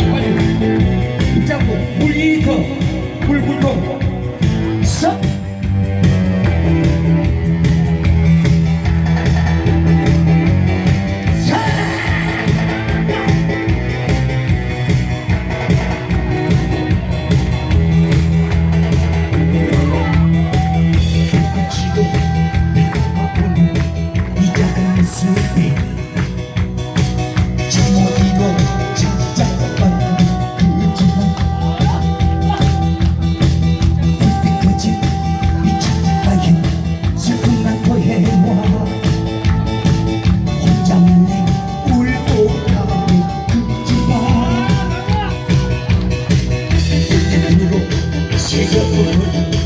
Amém. Sıcak olur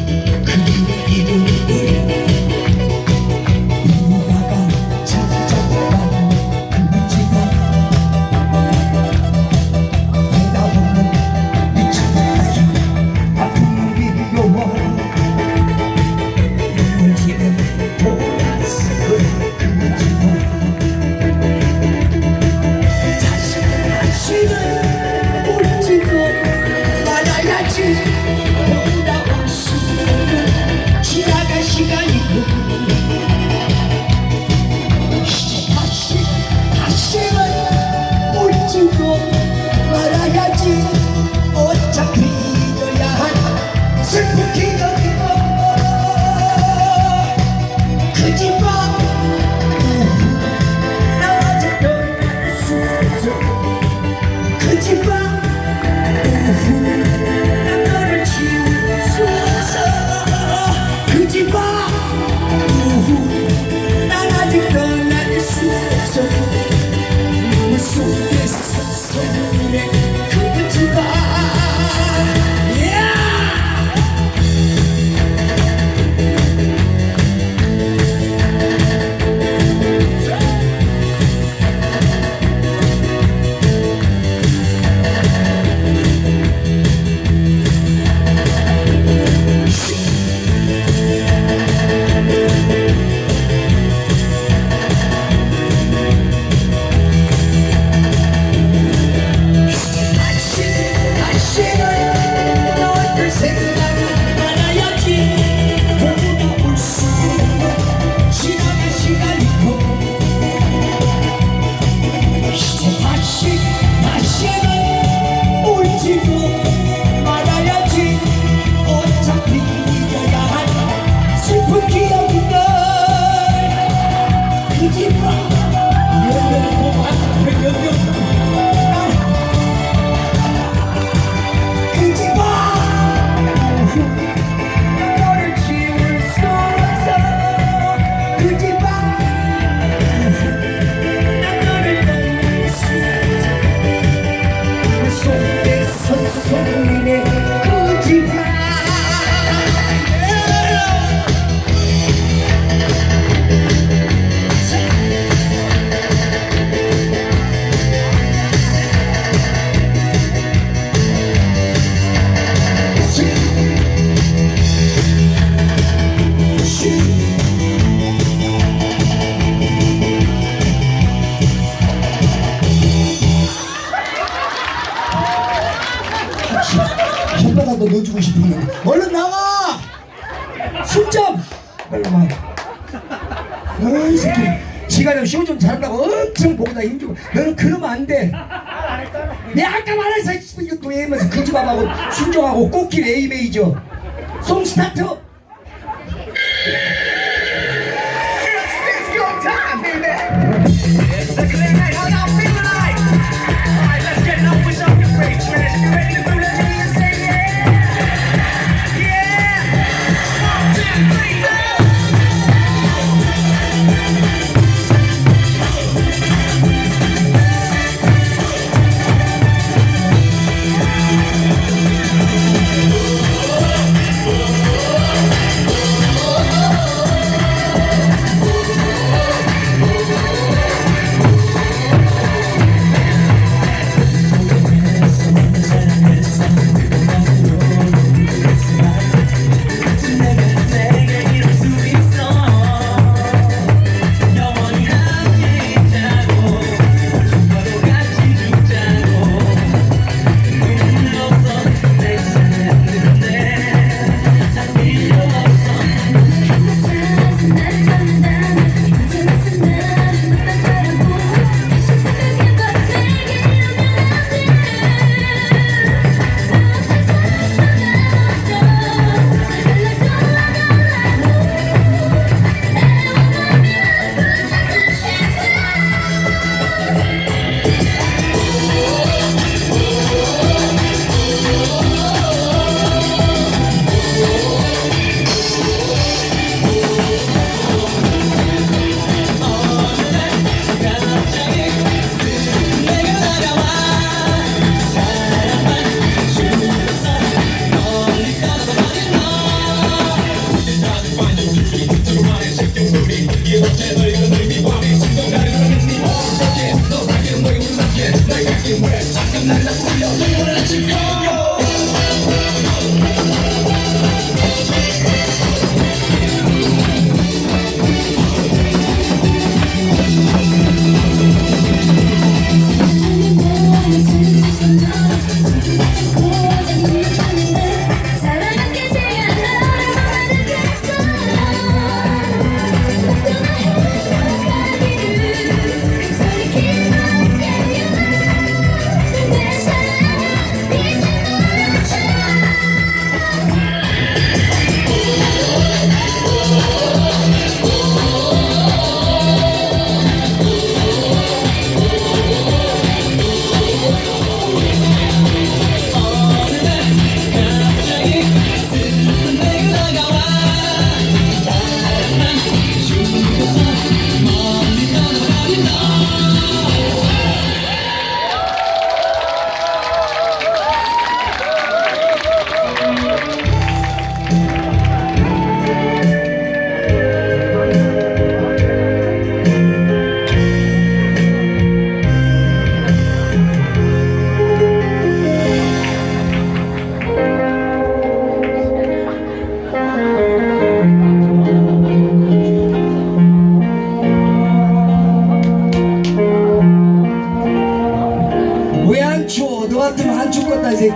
그지 넣어주고 싶은데. 얼른 나와! 술점! 얼른 와. 어이 새끼. 지가 쇼 좀 잘한다고 엄청 보기다 힘주고 너는 그러면 안돼. 내가 아까 말했어 이거 또 애면서 근지밥하고 순정하고 꽃길 에이메이죠. 송 스타트!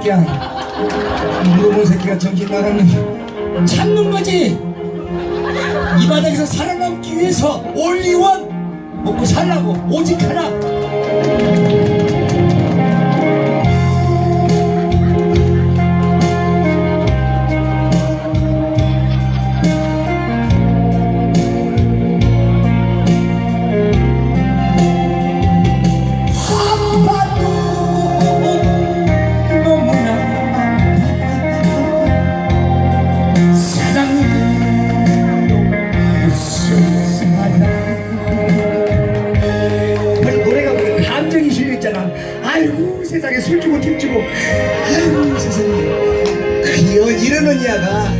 새끼야. 물어본 새끼가 정신 나갔네 참는 거지 이 바닥에서 살아남기 위해서 올리원 먹고 살라고 오직 하나 아이고 세상에. 그 여- 이러는 이야가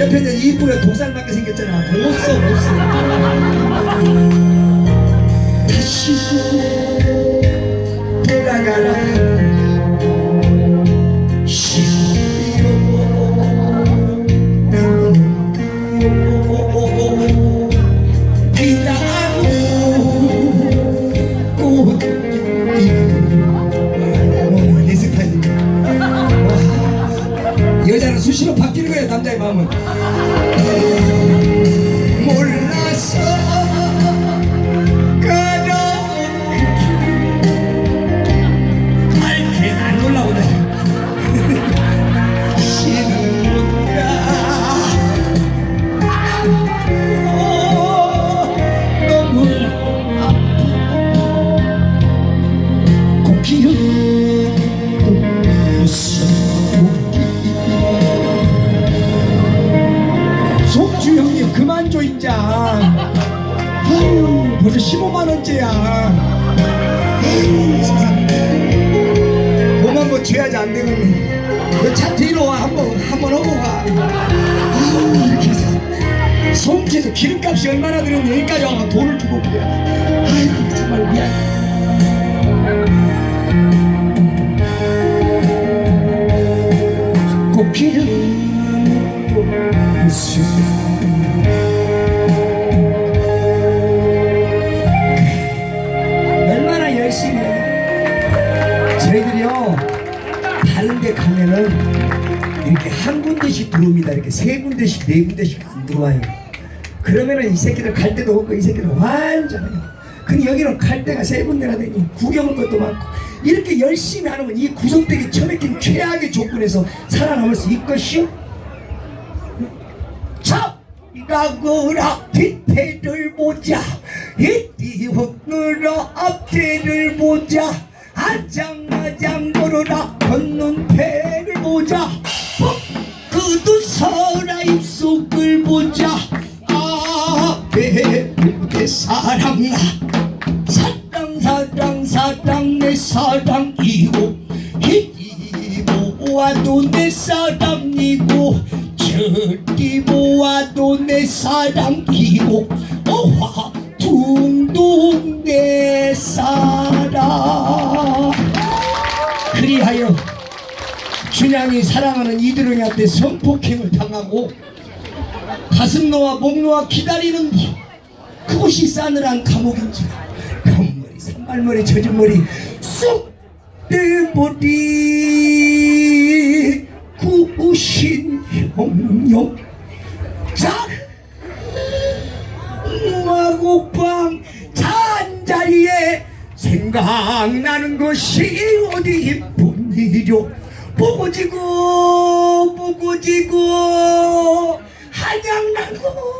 옆에 있는 이쁘게 독살맞게 생겼잖아. 못써 못써 다시 시로 바뀌는 거야 남자의 마음은 형님 그만 줘 인자 아유 벌써 15만 원째야. 아유 세상에. 몸 한번 죄하지 안 되겠네 너차 뒤로 와. 한번 한번 오고 가 아유 이렇게 해서 송태에서 기름값이 얼마나 들었니 여기까지 와서 돈을 주고 그래 아이고 정말 미안 꽃 군데씩 네 군데씩 안 들어와요. 그러면은 이 새끼들 갈 데도 없고 이 새끼들 완전해요. 근데 여기는 갈 데가 세 군데나 되니 구경할 것도 많고 이렇게 열심히 하는 이 구석대기 처박힌 최악의 조건에서 살아남을 수 있것이요 자 이가그라 뒤태를 보자. 이띠오느라 앞태를 보자. 아장아장 걸어라. 걷는 배를 보자 그도 서라 입 속을 보자. 앞에 내 사랑아 사랑 사랑 사랑 내 사랑이고 이리 보아도 내 사랑이고 저리 보아도 내 사랑이고 어화 둥둥 내 사랑. 그리하여 춘향이 사랑하는 이드렁이한테 성폭행을 당하고 가슴 놓아 목 놓아 기다리는 그곳이 싸늘한 감옥인지 검머리 산발머리 젖은 머리 쑥대머리 구신 형용. 자 무화고빵 잔자리에 생각나는 것이 어디 뿐이죠 보고 지고 보고 지고 한양나고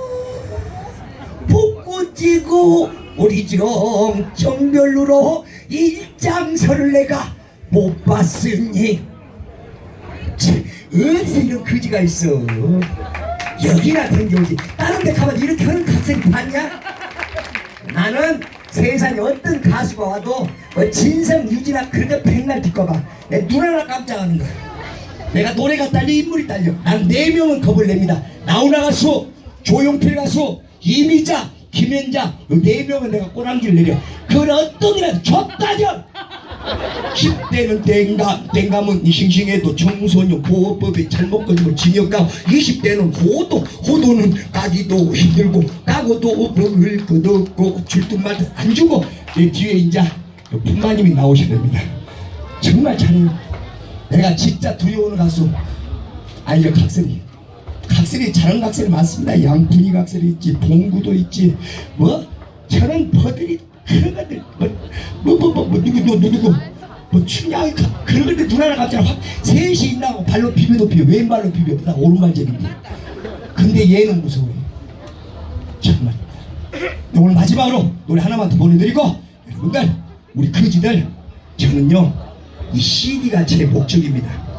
보고 지고 우리 정 정별로로 일장서를 내가 못 봤으니. 참, 어디서 이런 거지가 있어? 여기나 댕겨오지. 다른 데 가면 이렇게 하는 학생이 봤냐? 나는 세상에 어떤 가수가 와도 뭐 진성 유진아 그렇게 백날 듣고봐. 내 눈 하나 깜짝하는 거야. 내가 노래가 딸려 인물이 딸려. 난 네 명은 겁을 냅니다. 나훈아 가수 조용필 가수 이미자 김현자 이네 명은 내가 꼬랑지를 내려. 그걸 어떤 이라 좁다죠 10대는 땡감, 땡감은 싱싱해도 청소년 보호법에 잘못 걸리면 징역 가고 20대는 호도, 호도는 까기도 힘들고 까고도 먹을 것 없고 줄든 말든 안 주고 이 뒤에 이제 품마님이 나오셔야 됩니다. 정말 잘해요 내가 진짜 두려워하는 가수. 알려 각설이. 각설이 잘하는 각설이 많습니다. 양푼이 각설이 있지 봉구도 있지. 뭐? 저런 버들이 그런 것들 뭐뭐뭐 뭐, 뭐, 뭐, 누구 누구 누구. 뭐 가- 그런 것들 눈 하나 갑자기 확 셋이 있나고 발로 비벼도 비벼. 왼발로 비벼. 나 오른발잡인데 근데 얘는 무서워요 정말. 오늘 마지막으로 노래 하나만 더 보내드리고 여러분들 우리 그지들 저는요 이 CD가 제 목적입니다